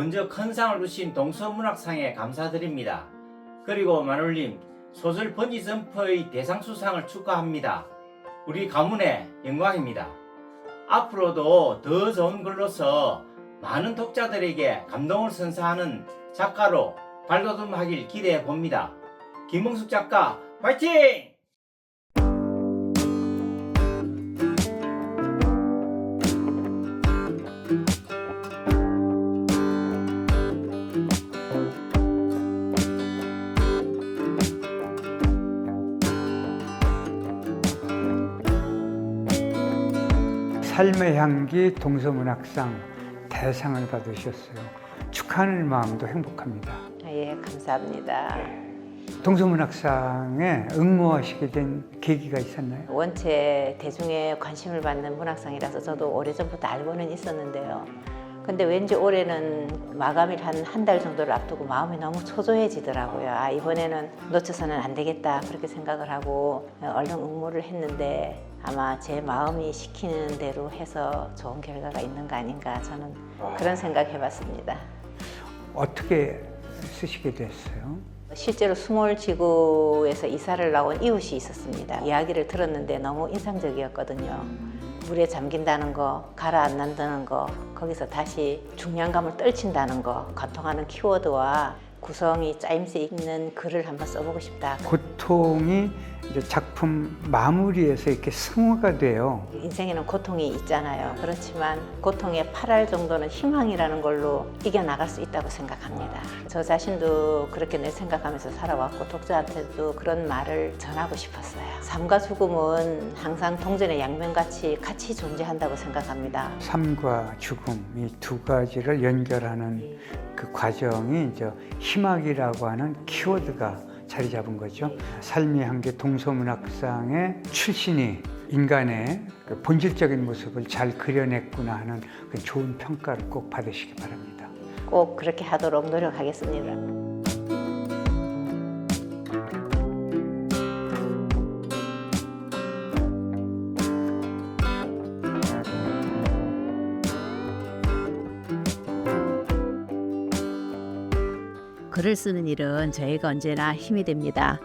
먼저 큰 상을 주신 동서문학상에 감사드립니다. 그리고 마눌님 소설 번지 점퍼의 대상 수상을 축하합니다. 우리 가문의 영광입니다. 앞으로도 더 좋은 글로서 많은 독자들에게 감동을 선사하는 작가로 발돋움하길 기대해 봅니다. 김홍숙 작가 화이팅! 삶의 향기 동서문학상 대상을 받으셨어요. 축하하는 마음도 행복합니다. 예, 감사합니다. 동서문학상에 응모하시게 된 계기가 있었나요? 원체 대중의 관심을 받는 문학상이라서 저도 오래전부터 알고는 있었는데요. 근데 왠지 올해는 마감일 한 한 달 정도를 앞두고 마음이 너무 초조해지더라고요. 아, 이번에는 놓쳐서는 안 되겠다. 그렇게 생각을 하고 얼른 응모를 했는데 아마 제 마음이 시키는 대로 해서 좋은 결과가 있는 거 아닌가 저는 그런 생각 해봤습니다. 어떻게 쓰시게 됐어요? 실제로 스몰 지구에서 이사를 나온 이웃이 있었습니다. 이야기를 들었는데 너무 인상적이었거든요. 물에 잠긴다는 거, 가라앉는다는 거, 거기서 다시 중량감을 떨친다는 거, 관통하는 키워드와 구성이 짜임새 있는 글을 한번 써보고 싶다. 고통이 이제 작품 마무리에서 이렇게 승화가 돼요. 인생에는 고통이 있잖아요. 그렇지만 고통의 8할 정도는 희망이라는 걸로 이겨나갈 수 있다고 생각합니다. 저 자신도 그렇게 내 생각하면서 살아왔고 독자한테도 그런 말을 전하고 싶었어요. 삶과 죽음은 항상 동전의 양면같이 같이 존재한다고 생각합니다. 삶과 죽음 이 두 가지를 연결하는 그 과정이 이제 희망이라고 하는 키워드가 자리 잡은 거죠. 삶의 한계 동서문학상의 출신이 인간의 그 본질적인 모습을 잘 그려냈구나 하는 그 좋은 평가를 꼭 받으시기 바랍니다. 꼭 그렇게 하도록 노력하겠습니다. 글을 쓰는 일은 저희가 언제나 힘이 됩니다.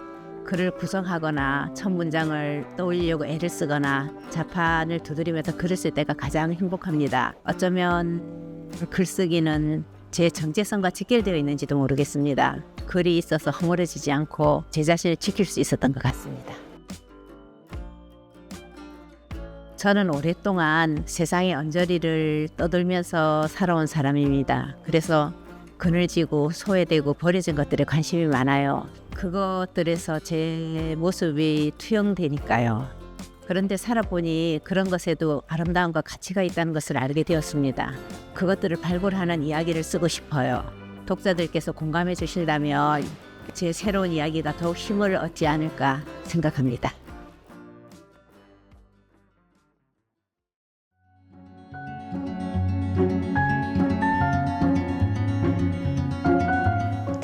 글을 구성하거나 첫 문장을 떠올리려고 애를 쓰거나 자판을 두드리면서 글을 쓸 때가 가장 행복합니다. 어쩌면 글쓰기는 제 정체성과 직결되어 있는지도 모르겠습니다. 글이 있어서 허물어지지 않고 제 자신을 지킬 수 있었던 것 같습니다. 저는 오랫동안 세상의 언저리를 떠돌면서 살아온 사람입니다. 그래서 그늘지고 소외되고 버려진 것들에 관심이 많아요. 그것들에서 제 모습이 투영되니까요. 그런데 살아보니 그런 것에도 아름다움과 가치가 있다는 것을 알게 되었습니다. 그것들을 발굴하는 이야기를 쓰고 싶어요. 독자들께서 공감해 주신다면 제 새로운 이야기가 더욱 힘을 얻지 않을까 생각합니다.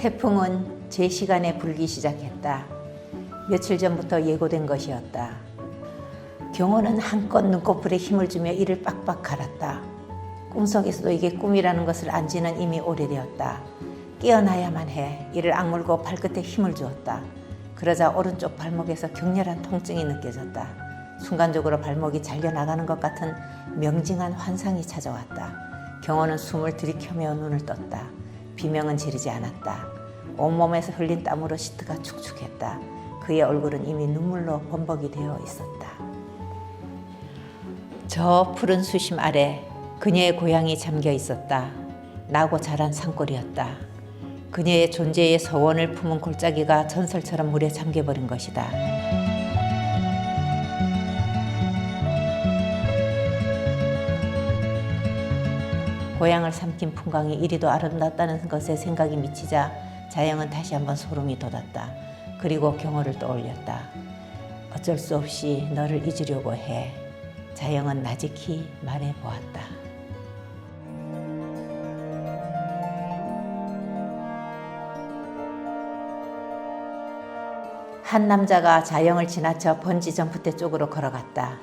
태풍은 제 시간에 불기 시작했다. 며칠 전부터 예고된 것이었다. 경호는 한껏 눈꺼풀에 힘을 주며 이를 빡빡 갈았다. 꿈속에서도 이게 꿈이라는 것을 안 지는 이미 오래되었다. 깨어나야만 해. 이를 악물고 발끝에 힘을 주었다. 그러자 오른쪽 발목에서 격렬한 통증이 느껴졌다. 순간적으로 발목이 잘려나가는 것 같은 명징한 환상이 찾아왔다. 경호는 숨을 들이켜며 눈을 떴다. 비명은 지르지 않았다. 온몸에서 흘린 땀으로 시트가 축축했다. 그의 얼굴은 이미 눈물로 범벅이 되어 있었다. 저 푸른 수심 아래 그녀의 고향이 잠겨 있었다. 나고 자란 산골이었다. 그녀의 존재의 서원을 품은 골짜기가 전설처럼 물에 잠겨버린 것이다. 고향을 삼킨 풍광이 이리도 아름답다는 것에 생각이 미치자 자영은 다시 한번 소름이 돋았다. 그리고 경호를 떠올렸다. 어쩔 수 없이 너를 잊으려고 해. 자영은 나직히 말해 보았다. 한 남자가 자영을 지나쳐 번지 점프 대 쪽으로 걸어갔다.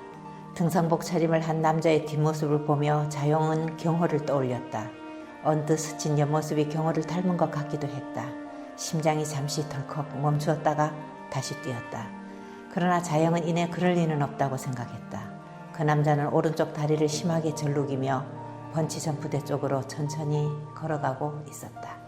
등산복 차림을 한 남자의 뒷모습을 보며 자영은 경호를 떠올렸다. 언뜻 스친 옆모습이 경호를 닮은 것 같기도 했다. 심장이 잠시 덜컥 멈추었다가 다시 뛰었다. 그러나 자영은 이내 그럴 리는 없다고 생각했다. 그 남자는 오른쪽 다리를 심하게 절룩이며 번치 점프대 쪽으로 천천히 걸어가고 있었다.